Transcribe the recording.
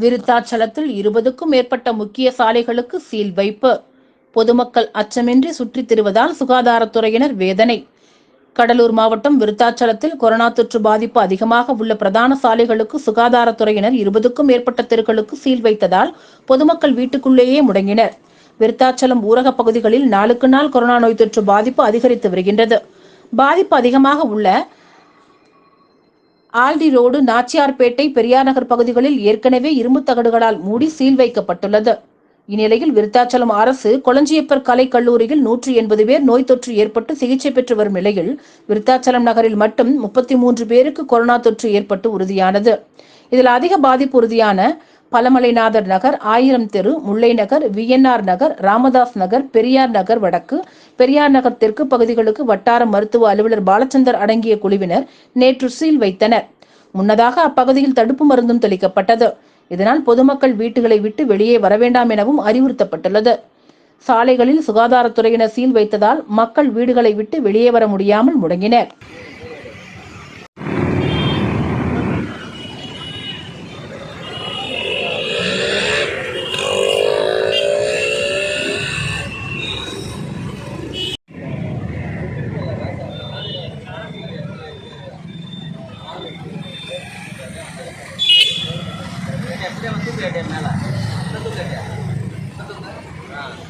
விருத்தாச்சலத்தில் இருபதுக்கும் மேற்பட்ட முக்கிய சாலைகளுக்கு சீல் வைப்பு. பொதுமக்கள் அச்சமின்றி சுற்றித் திரிவதால் சுகாதாரத்துறையினர் வேதனை. கடலூர் மாவட்டம் விருத்தாச்சலத்தில் கொரோனா தொற்று பாதிப்பு அதிகமாக உள்ள பிரதான சாலைகளுக்கு சுகாதாரத்துறையினர் இருபதுக்கும் மேற்பட்ட தெருக்களுக்கு சீல் வைத்ததால் பொதுமக்கள் வீட்டுக்குள்ளேயே முடங்கினர். விருத்தாச்சலம் ஊரக பகுதிகளில் நாளுக்கு நாள் கொரோனா நோய் தொற்று பாதிப்பு அதிகரித்து வருகின்றது. பாதிப்பு அதிகமாக உள்ள ஆல்டி ரோடு நாச்சியார்பேட்டை பெரியார் நகர் பகுதிகளில் ஏற்கனவே இரும்பு தகடுகளால் மூடி சீல் வைக்கப்பட்டுள்ளது. இந்நிலையில் விருத்தாச்சலம் அரசு கொளஞ்சியப்பர் கலை கல்லூரியில் நூற்றி எண்பது பேர் நோய் தொற்று ஏற்பட்டு சிகிச்சை பெற்று வரும் நிலையில் விருத்தாச்சலம் நகரில் மட்டும் முப்பத்தி மூன்று பேருக்கு கொரோனா தொற்று ஏற்பட்டு உறுதியானது. இதில் அதிக பாதிப்பு உறுதியான பலமலைநாதர் நகர் ஆயிரம் தெரு முல்லை நகர் விஎன்ஆர் நகர் ராமதாஸ் நகர் பெரியார் நகர் வடக்கு. பெரியார் நகர் தெற்கு பகுதிகளுக்கு வட்டார மருத்துவ அலுவலர் பாலச்சந்தர் அடங்கிய குழுவினர் நேற்று சீல் வைத்தனர். முன்னதாக அப்பகுதியில் தடுப்பு மருந்தும் தெளிக்கப்பட்டது. இதனால் பொதுமக்கள் வீட்டுகளை விட்டு வெளியே வர வேண்டாம் எனவும் அறிவுறுத்தப்பட்டுள்ளது. சாலைகளில் சுகாதாரத்துறையினர் சீல் வைத்ததால் மக்கள் வீடுகளை விட்டு வெளியே வர முடியாமல் முடங்கினர். தூக்கி அடியா மேலே தூக்கி அடியா தூக்கு